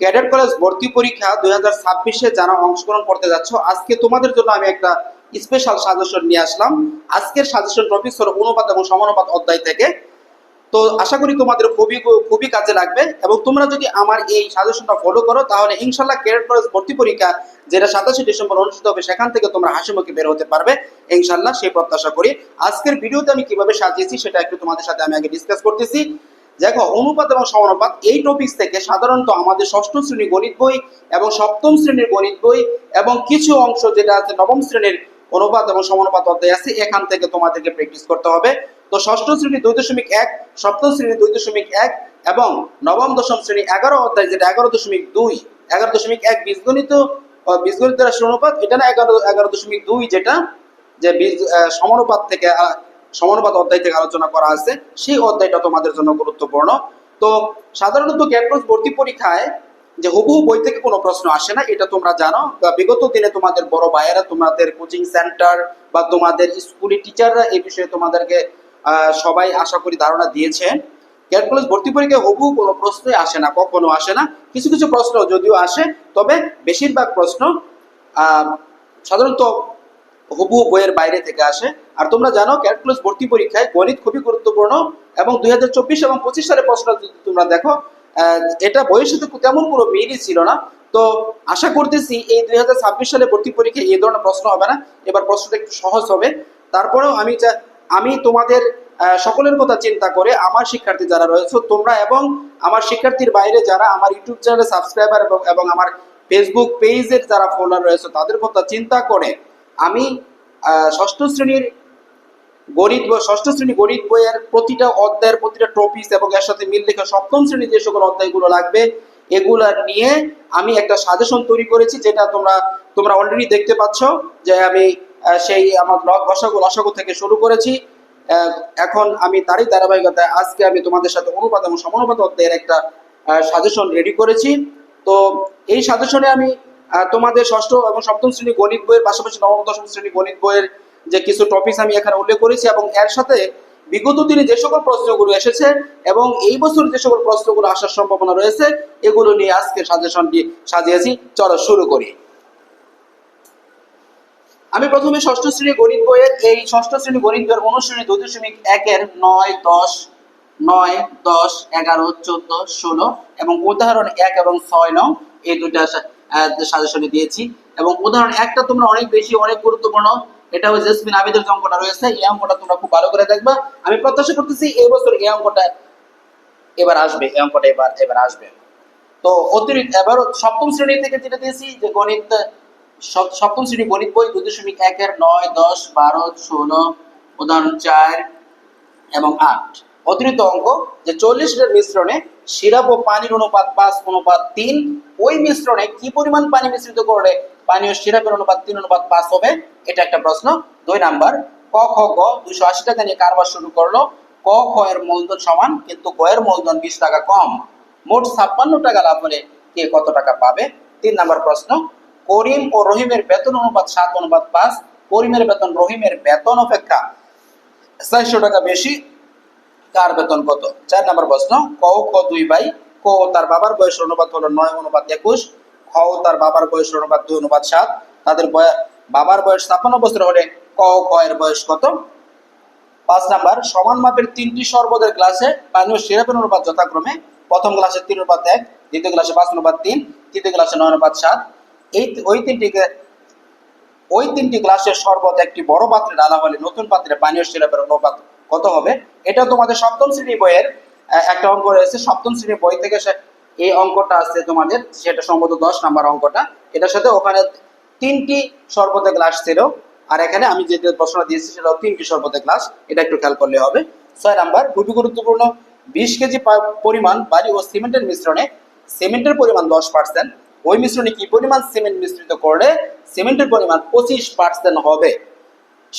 Cadet college ভর্তি পরীক্ষা দুই হাজার ছাব্বিশে যারা অংশগ্রহণ করতে যাচ্ছ, আজকে তোমাদের জন্য আমি একটা স্পেশাল সাজেশন নিয়ে আসলাম। আজকের সাজেশন টপিক হলো অনুপাত এবং সমানুপাত অধ্যায় থেকে। তো আশা করি তোমাদের খুবই খুবই কাজে লাগবে এবং তোমরা যদি আমার এই সাজেশনটা ফলো করো, তাহলে ইনশাল্লাহ ক্যাডেট কলেজ ভর্তি পরীক্ষা যেটা সাতাশে ডিসেম্বর অনুষ্ঠিত হবে, সেখান থেকে তোমরা হাসি মুখে বের হতে পারবে। ইনশাল্লাহ সেই প্রত্যাশা করি। আজকের ভিডিওতে আমি কীভাবে সাজিয়েছি, সেটা একটু তোমাদের সাথে আমি আগে ডিসকাস করতেছি। দেখো, অনুপাত এবং সমানুপাত এই টপিকস থেকে সাধারণত আমাদের ষষ্ঠ শ্রেণি গণিত বই এবং সপ্তম শ্রেণির গণিত বই এবং কিছু অংশ যেটা আছে নবম শ্রেণির অনুপাত এবং সমানুপাত অধ্যায় আছে, এখান থেকে তোমাদেরকে প্র্যাকটিস করতে হবে। তো ষষ্ঠ শ্রেণি দুই দশমিক এক, সপ্তম শ্রেণি দুই দশমিক এক এবং নবম দশম শ্রেণি এগারো অধ্যায় যেটা এগারো দশমিক দুই, এগারো দশমিক এক বীজগণিত বীজগণিত রাশি অনুপাত এটা না এগারো এগারো দশমিক দুই যেটা, যে বীজ সমানুপাত থেকে সমানুপাত অধ্যায় থেকে আলোচনা করা আছে, সেই অধ্যায়টা তোমাদের জন্য গুরুত্বপূর্ণ। তো সাধারণত ক্যাটরস ভর্তি পরীক্ষায় যে হুবহু বই থেকে কোনো প্রশ্ন আসে না, এটা তোমরা জানো। বিগত দিনে তোমাদের বড় ভাইয়েরা তোমাদের কোচিং সেন্টার বা তোমাদের স্কুলের টিচাররা এই বিষয়ে তোমাদেরকে সবাই আশা করি ধারণা দিয়েছে। ক্যাট কলেজ ভর্তি পরীক্ষায় হুবহু কোনো প্রশ্নই আসে না, কখনো আসে না। কিছু কিছু প্রশ্ন যদিও আসে, তবে বেশিরভাগ প্রশ্ন সাধারণত হুবহু বইয়ের বাইরে থেকে আসে। আর তোমরা জানো ক্যালকুলাস ভর্তি পরীক্ষায় গণিত খুবই গুরুত্বপূর্ণ এবং দুই হাজার চব্বিশ এবং পঁচিশ সালে প্রশ্ন তোমরা দেখো এটা বইয়ের সাথে তেমন কোনো মিলই ছিল না। তো আশা করতেছি এই দুই হাজার ছাব্বিশ সালে ভর্তি পরীক্ষায় এই ধরনের প্রশ্ন হবে না। এবার প্রশ্নটা একটু সহজ হবে। তারপরেও আমি আমি তোমাদের সকলের কথা চিন্তা করে আমার শিক্ষার্থী যারা রয়েছে, তোমরা এবং আমার শিক্ষার্থীর বাইরে যারা আমার ইউটিউব চ্যানেলে সাবস্ক্রাইবার এবং আমার ফেসবুক পেজের যারা ফলোয়ার রয়েছে, তাদের কথা চিন্তা করে আমি ষষ্ঠ শ্রেণির গণিত ষষ্ঠ শ্রেণি গণিত বইয়ের প্রতিটা অধ্যায়ের প্রতিটা টপিক এবং এর সাথে মিল রেখে সপ্তম শ্রেণির যে সকল অধ্যায়গুলো লাগবে, এগুলা নিয়ে আমি একটা সাজেশন তৈরি করেছি যেটা তোমরা তোমরা অলরেডি দেখতে পাচ্ছ যে আমি সেই আমার ব্লগ ঘষাগু লসাগু থেকে শুরু করেছি। এখন আমি তারই ধারাবাহিকতায় আজকে আমি তোমাদের সাথে অনুপাত এবং সমানুপাত অধ্যায়ের একটা সাজেশন রেডি করেছি। তো এই সাজেশনে আমি তোমাদের ষষ্ঠ এবং সপ্তম শ্রেণি গণিত বইয়ের পাশাপাশি নবম দশম শ্রেণি গণিত বইয়ের যে কিছু টপিক আমি এখানে উল্লেখ করেছি এবং এর সাথে বিগত দিনে যে সকল প্রশ্নগুলো এসেছে এবং এই বছর যে সকল প্রশ্নগুলো আসার সম্ভাবনা রয়েছে, এগুলো নিয়ে আজকে সাজেশনটি সাজিয়েছি। চলো শুরু করি। আমি প্রথমে ষষ্ঠ শ্রেণি গণিত বইয়ের এই ষষ্ঠ শ্রেণি গণিত বইয়ের অনুশ্রেণী দুই দশমিক একের নয়, দশ নয়, দশ, এগারো, চোদ্দ, ষোলো এবং উদাহরণ এক এবং ছয় নং এই দুইটা সাজেশনে দিয়েছি। এবং উদাহরণ একটা তোমরা অনেক বেশি, অনেক গুরুত্বপূর্ণ, এটা হচ্ছে জেসমিন আবিদের যে অঙ্কটা রয়েছে, এই অঙ্কটা তোমরা খুব ভালো করে দেখবা। আমি প্রত্যাশা করতেছি এই বছর এই অঙ্কটা এবার আসবে, এই অঙ্কটা এবার এবার আসবে। তো অতিরিক্ত, এবার সপ্তম শ্রেণি থেকে যেটা দিয়েছি, যে গণিত সপ্তম শ্রেণি গণিত বই দুই দশমিক একের নয়, দশ, বারো, ষোলো, উদাহরণ চার এবং আট। অতিরিক্ত অঙ্ক, যে চল্লিশের মিশ্রণে সিরাপ ও পানির অনুপাত পাঁচ, অনুপাত তিন। ওই মিশ্রণে কি পরিমাণ পানি মিশ্রিত করলে পানি ও সিরাপের অনুপাত তিন, অনুপাত পাঁচ হবে? এটা একটা প্রশ্ন। দুই নাম্বার, ক, খ, গ দুইশো আশি টাকা নিয়ে কারবার শুরু করল। ক, খ এর মূলধন সমান, কিন্তু গ এর মূলধন বিশ টাকা কম। মোট ছাপ্পান্ন টাকা লাভ হলে কে কত টাকা পাবে? তিন নাম্বার প্রশ্ন, করিম ও রহিমের বেতন অনুপাত সাত, অনুপাত পাঁচ। করিমের বেতন রহিমের বেতন অপেক্ষা চারশো টাকা বেশি কার বেতন কত? চার নাম্বার প্রশ্ন ক খ দুই ভাই ক তার বাবার বয়স অনুপাত হলো নয়, অনুপাত একুশ খ তার বাবার বয়স অনুপাত দুই, অনুপাত সাত, তাদের বাবার বয়স ছাপ্পান্ন বছর হলে ক খ এর বয়স কত? পাঁচ নাম্বার, সমান মাপের তিনটি শরবতের গ্লাসে পানীয় সিরাপের অনুপাত যথাক্রমে প্রথম গ্লাসে তিন, অনুপাত এক, দ্বিতীয় গ্লাসে পাঁচ, অনুপাত তিন, তৃতীয় গ্লাসে নয়, অনুপাত সাত। এই ওই তিনটিকে, ওই তিনটি গ্লাসের শরবত একটি বড় পাত্রে ঢালা হলে নতুন পাত্রে পানীয় সিরাপের অনুপাত কত হবে? এটা তোমাদের সপ্তম শ্রেণি বইয়ের একটা অঙ্ক রয়েছে। সপ্তম শ্রেণি বই থেকে এই অঙ্কটা আছে তোমাদের, সেটা সম্ভবত দশ নাম্বার অঙ্কটা। এটার সাথে ওখানে তিনটি শরবতের গ্লাস ছিল। আর এখানে আমি যে প্রশ্নটা দিয়েছি, সেটা তিনটি শরবতের গ্লাস। এটা একটু খেয়াল করলে হবে। ছয় নাম্বার খুবই গুরুত্বপূর্ণ। বিশ কেজি পরিমাণ বালি ও সিমেন্টের মিশ্রণে সিমেন্টের পরিমাণ দশ পার্সেন্ট ওই মিশ্রণে কি পরিমাণ সিমেন্ট মিশ্রিত করলে সিমেন্টের পরিমাণ পঁচিশ পার্সেন্ট হবে?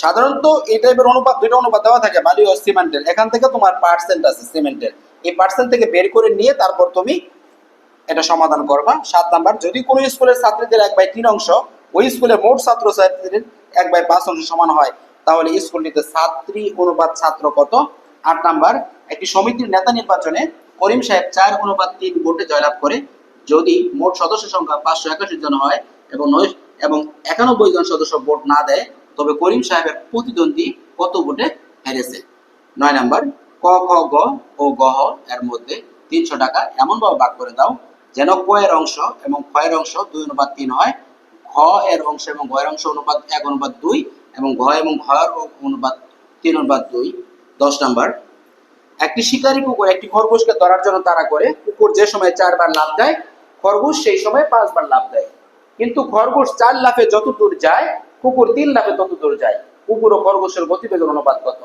সাধারণত এই টাইপের অনুপাত, দুইটা অনুপাত দেওয়া থাকে বালি ও সিমেন্টের এখান থেকে তোমার পার্সেন্ট আছে সিমেন্টের এই পার্সেন্ট থেকে বের করে নিয়ে তারপর তুমি এটা সমাধান করবা। সাত নাম্বার, যদি কোনো স্কুলের ছাত্রীদের এক বাই তিন অংশ, ওই স্কুলের মোট ছাত্র ছাত্রীদের এক বাই পাঁচ অংশ সমান হয়, তাহলে স্কুলটিতে ছাত্রী অনুপাত ছাত্র কত? আট নাম্বার, একটি সমিতির নেতা নির্বাচনে করিম সাহেব চার অনুপাত তিন ভোটে জয়লাভ করে, যদি মোট সদস্য সংখ্যা পাঁচশো একাশি জন হয় এবং এবং একানব্বই জন সদস্য ভোট না দেয় তবে করিম সাহেবের প্রতিদ্বন্দ্বী কত ভোটে হেরেছে? নয় নাম্বার, ক, খ, গ ও গহ এর মধ্যে তিনশো টাকা এমনভাবে ভাগ করে দাও যেন ক এর অংশ এবং খ এর অংশ দুই অনুপাত তিন হয়। খ এর অংশ এবং এর অংশ অনুপাত এক, অনুপাত দুই এবং ঘ এবং ঘ অনুপাত তিন, অনুপাত দুই। দশ নাম্বার, একটি শিকারী কুকুর একটি খরগোশকে ধরার জন্য তাড়া করে। কুকুর যে সময় চারবার লাভ দেয়, খরগোশ সেই সময় পাঁচবার লাভ দেয়। কিন্তু খরগোশ চার লাফে যত দূর যায় কুকুর তিন লাফে তত দূর যায়। কুকুর ও খরগোশের গতিবেগের অনুপাত কত?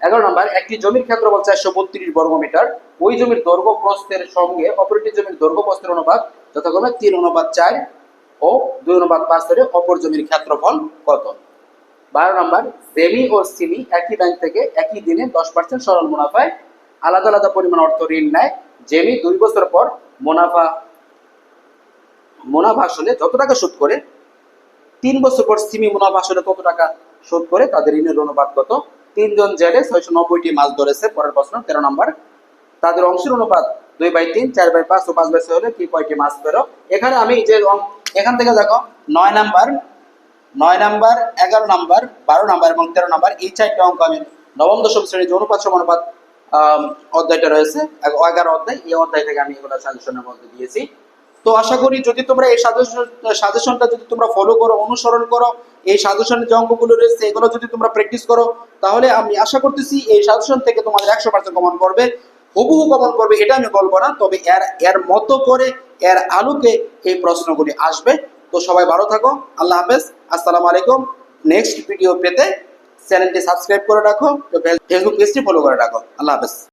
এগারো নম্বর, একটি জমির ক্ষেত্রফল চারশো বত্রিশ বর্গমিটার ওই জমির দৈর্ঘ্য প্রস্থের সঙ্গে অপরটি জমির দৈর্ঘ্য প্রস্থের অনুপাত যথাক্রমে তিন অনুপাত চার ও দুই অনুপাত পাঁচ ধরে অপর জমির ক্ষেত্রফল কত? বারো নম্বর, সেমি ও সিমি একই ব্যাংক থেকে একই দিনে দশ পার্সেন্ট সরল মুনাফায় আলাদা আলাদা পরিমাণ অর্থ ঋণ নেয়। জেমি দুই বছর পর মুনাফা মুনাফা আসলে যত টাকা শোধ করে তিন বছর পর সিমি মুনাফা আসলে কত টাকা শোধ করে তাদের ঋণের অনুপাত কত? তিনজন জেলে ছয়শো নব্বইটি মাছ ধরেছে, পরের প্রশ্ন, তেরো নম্বর। তাদের অংশের অনুপাত দুই বাই তিন, চার বাই পাঁচ ও পাঁচ বাই ছয় হলে কি কয়টি মাছ পেরো এখানে আমি যে এখান থেকে দেখো, নয় নাম্বার নয় নাম্বার, এগারো নাম্বার, বারো নাম্বার এবং তেরো নাম্বার, এই চারটা অঙ্ক আমি নবম, দশম শ্রেণির যে অনুপাত সমানুপাত অধ্যায়টা রয়েছে এগারো অধ্যায়, এই অধ্যায় থেকে আমি এগুলো সাজেশনের মধ্যে দিয়েছি। তো আশা করি যদি তোমরা এই সাজেশন সাজেশনটা যদি তোমরা ফলো করো, অনুসরণ করো, এই সাজেশনের যে অঙ্কগুলো রয়েছে, এগুলো যদি তোমরা প্র্যাকটিস করো, তাহলে আমি আশা করতেছি এই সাজেশন থেকে তোমাদের একশো পার্সেন্ট কমন করবে, হুবহু কমন করবে, এটা আমি বলব না, তবে এর এর মতো করে, এর আলোকে এই প্রশ্নগুলি আসবে। তো সবাই ভালো থাকো, আল্লাহ হাফেজ, আসসালামু আলাইকুম নেক্সট ভিডিও পেতে চ্যানেলটি সাবস্ক্রাইব করে রাখো ফেসবুক পেজটি ফলো করে রাখো, আল্লাহ হাফেজ।